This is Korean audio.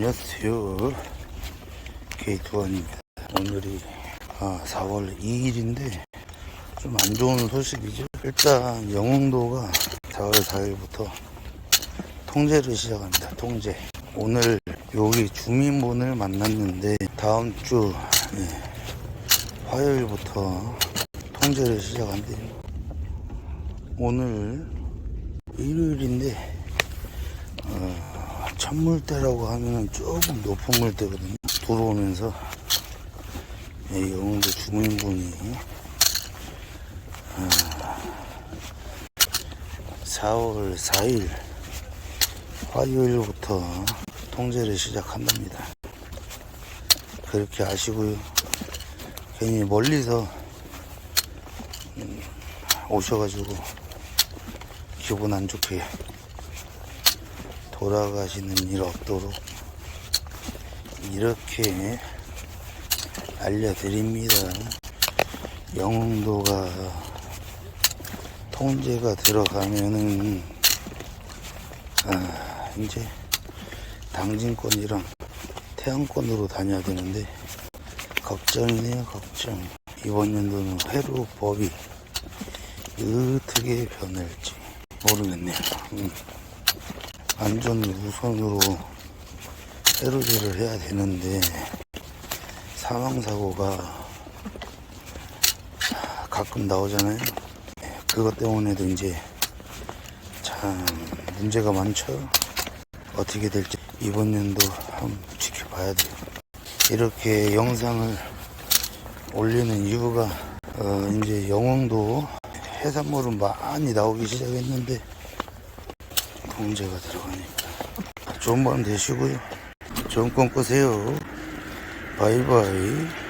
안녕하세요. 게이트원입니다. 오늘이 아, 4월 2일인데 좀 안 좋은 소식이죠. 일단 영흥도가 4월 4일부터 통제를 시작합니다. 통제. 오늘 여기 주민분을 만났는데 다음 주 예, 화요일부터 통제를 시작한대요. 오늘 일요일인데 어, 천물대라고 하면 조금 높은 물대거든요. 들어오면서 예, 영흥도 주민분이 어, 4월 4일 화요일부터 통제를 시작한답니다. 그렇게 아시고요. 괜히 멀리서 음, 오셔가지고 기분 안 좋게 돌아가시는 일 없도록 이렇게 알려드립니다. 영흥도가 통제가 들어가면은 아, 이제 당진권이랑 태양권으로 다녀야 되는데 걱정이네요 걱정 이번 연도는 회로 법이 어떻게 변할지 모르겠네요 음. 안전을 우선으로 해로제를 해야 되는데 사망사고가 가끔 나오잖아요. 그것 때문에도 이제 참 문제가 많죠. 어떻게 될지 이번 연도 한번 지켜봐야 돼요. 이렇게 영상을 올리는 이유가 어, 이제 영흥도 해산물은 많이 나오기 시작했는데 통제가 들어가니까. 좋은 밤 되시고요. 좋은 꿈 꾸세요. 바이바이